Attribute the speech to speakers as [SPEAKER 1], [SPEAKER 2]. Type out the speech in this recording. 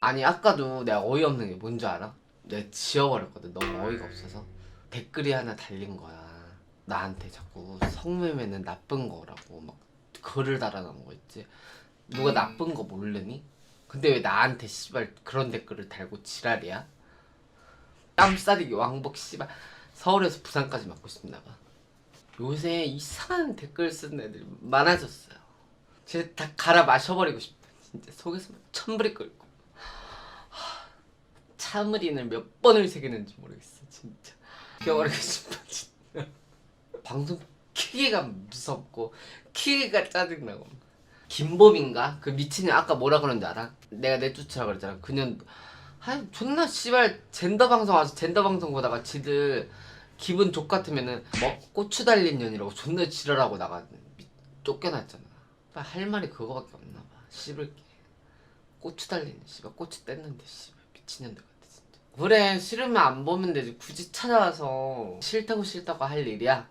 [SPEAKER 1] 아니 아까도 내가 어이없는 게 뭔지 알아? 내가 지워버렸거든. 너무 어이가 없어서. 댓글이 하나 달린 거야. 나한테 자꾸 성매매는 나쁜 거라고 막 글을 달아놓은 거 있지? 누가 나쁜 거 모르니? 근데 왜 나한테 씨발 그런 댓글을 달고 지랄이야? 땀싸대기 왕복 씨발. 서울에서 부산까지 맞고 싶나 봐. 요새 이상한 댓글 쓰는 애들이 많아졌어요. 쟤다 갈아 마셔버리고 싶다. 진짜 속에서 막 천불이 끓고 참을인을 몇 번을 새기는지 모르겠어 진짜. 죽여버리고 싶어 진짜. 방송 키기가 무섭고 키기가 짜증나고. 김범인가? 그 미친년 아까 뭐라 그러는지 알아? 내가 내쫓으라 그랬잖아. 그년 아 존나 씨발 젠더 방송 와서 젠더 방송 보다가 지들 기분 족 같으면은 뭐 달린 년이라고 존나 지랄하고 나가 미- 쫓겨났잖아. 아, 할 말이 그거밖에 없나 봐. 씹을게. 고추 달린 씨발 고추 뗐는데 씨발. 미친년들 그래 싫으면 안 보면 되지. 굳이 찾아와서 싫다고 싫다고 할 일이야